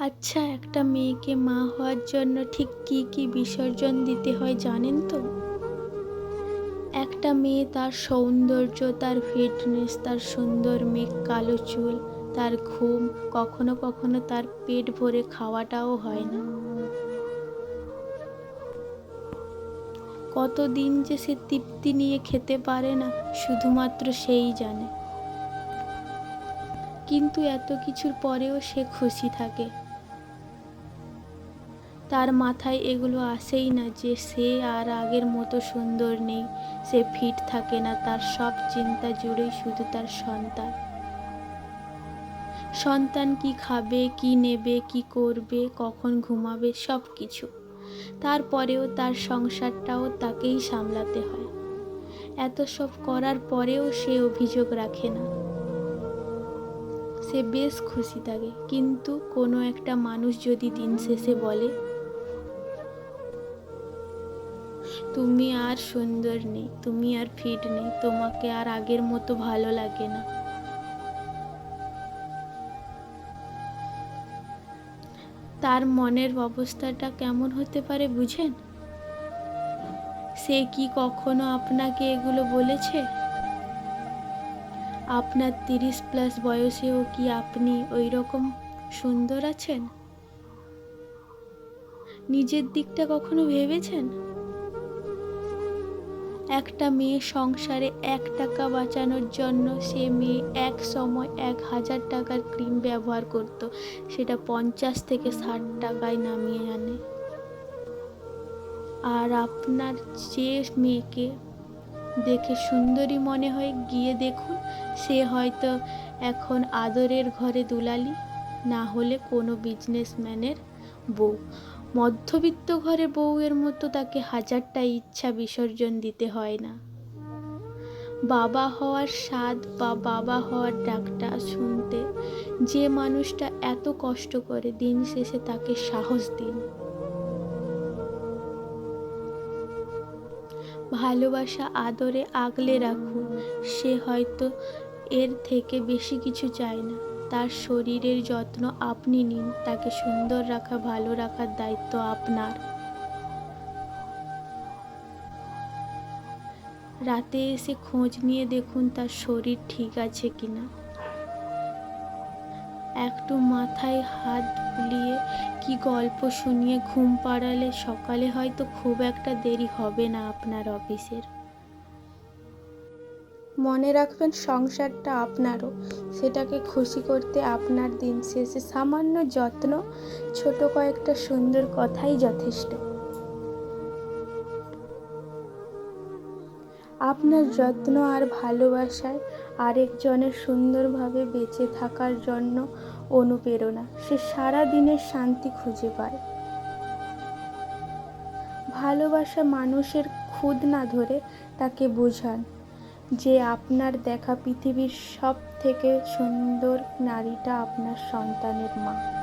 আচ্ছা একটা মেয়েকে মা হওয়ার জন্য ঠিক কি কি বিসর্জন দিতে হয় জানেন তো? একটা মেয়ে তার সৌন্দর্য, তার ফিটনেস তার সুন্দর মেঘ, কালো চুল, তার ঘুম, কখনো কখনো তার পেট ভরে খাওয়াটাও হয় না। কতদিন যে সে তৃপ্তি নিয়ে খেতে পারে না, শুধুমাত্র সেই জানে। কিন্তু এত কিছুর পরেও সে খুশি থাকে। তার মাথায় এগুলো আসেই না যে সে আর আগের মতো সুন্দর নেই। সে ফিট থাকে না, তার সব চিন্তা জুড়েই শুধু তার সন্তান। সন্তান কি খাবে, কি নেবে, কি করবে, কখন ঘুমাবে, সব কিছু। তারপরেও তার সংসারটাও তাকেই সামলাতে হয়। এত সব করার পরেও সে অভিযোগ রাখে না। সে বেশ খুশি থাকে, কিন্তু কোনো একটা মানুষ যদি দিন শেষে বলে তুমি আর সুন্দর নেই, তুমি আর ফিট নেই, তোমাকে আর আগের মতো ভালো লাগে না। তার মনের অবস্থাটা কেমন হতে পারে বুঝেন? সে কি কখনো আপনাকে এগুলো বলেছে? আপনার তিরিশ প্লাস বয়সেও কি আপনি ওই রকম সুন্দর আছেন? নিজের দিকটা কখনো ভেবেছেন? একটা মেয়ে সংসারে এক টাকা বাঁচানোর জন্য সে মেয়ে এক সময় এক হাজার টাকার ক্রিম ব্যবহার করত। সেটা পঞ্চাশ থেকে ষাট টাকায় নামিয়ে আনে। আর আপনার যে মেয়েকে দেখে সুন্দরী মনে হয়, গিয়ে দেখুন, সে হয়তো এখন আদরের ঘরে দুলালি, না হলে কোনো বিজনেসম্যানের বউ। মধ্যবিত্ত ঘরে বউয়ের মতো তাকে হাজারটা ইচ্ছা বিসর্জন দিতে হয় না। বাবা হওয়ার স্বাদ বা বাবা হওয়ার ডাকটা শুনতে যে মানুষটা এত কষ্ট করে দিন শেষে তাকে সাহস দিন। ভালোবাসা আদরে আগলে রাখুন, সে হয়তো এর থেকে বেশি কিছু চায় না। তার শরীরের যত্ন আপনি নিন, তাকে সুন্দর রাখা, ভালো রাখার দায়িত্ব আপনার। রাতে এসে খোঁজ নিয়ে দেখুন তার শরীর ঠিক আছে কিনা। একটু মাথায় হাত বুলিয়ে কি গল্প শুনিয়ে ঘুম পাড়ালে সকালে হয়তো খুব একটা দেরি হবে না আপনার অফিসের। মনে রাখবেন সংসারটা আপনারও। সেটাকে খুশি করতে আপনার দিন শেষে সামান্য যত্ন, ছোট কয়েকটা সুন্দর কথাই যথেষ্ট। আপনার যত্ন আর ভালোবাসায় আরেকজনের সুন্দরভাবে বেঁচে থাকার জন্য অনুপ্রেরণা। সে সারা দিনের শান্তি খুঁজে পায়। ভালোবাসা মানুষের খুদ না ধরে তাকে বোঝান। যে আপনার দেখা পৃথিবীর সব থেকে সুন্দর নারীটা আপনার সন্তানের মা।